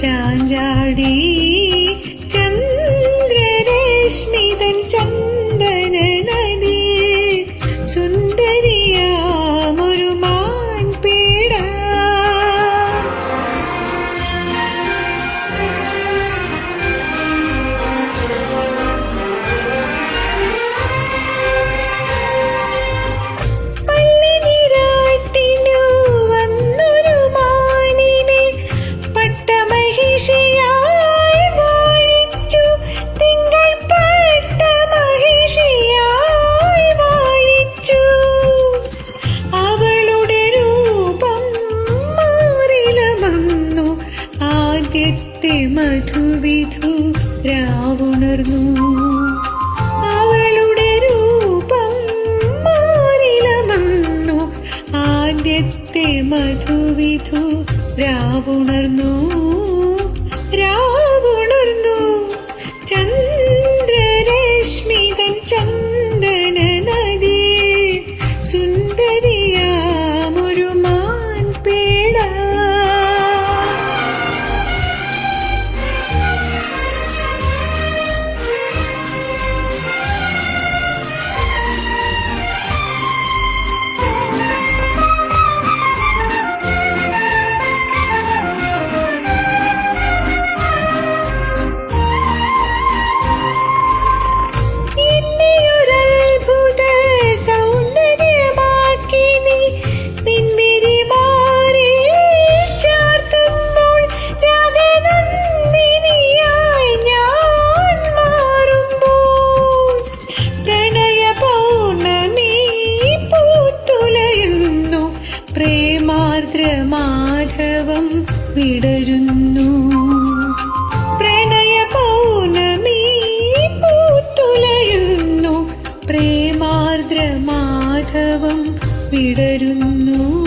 ചാഞ്ചാടി നേരത്തെ മധുവിധു രാവുണർന്നു. അവളുടെ രൂപം മാറിലമന്നു ആദ്യത്തെ മധുവിധു രാവുണർന്നു. പ്രേമാർദ്ര മാധവം വിടരുന്നു. പ്രണയ പൗർണമി പൂത്തുലയുന്നു. പ്രേമാർദ്ര മാധവം വിടരുന്നു.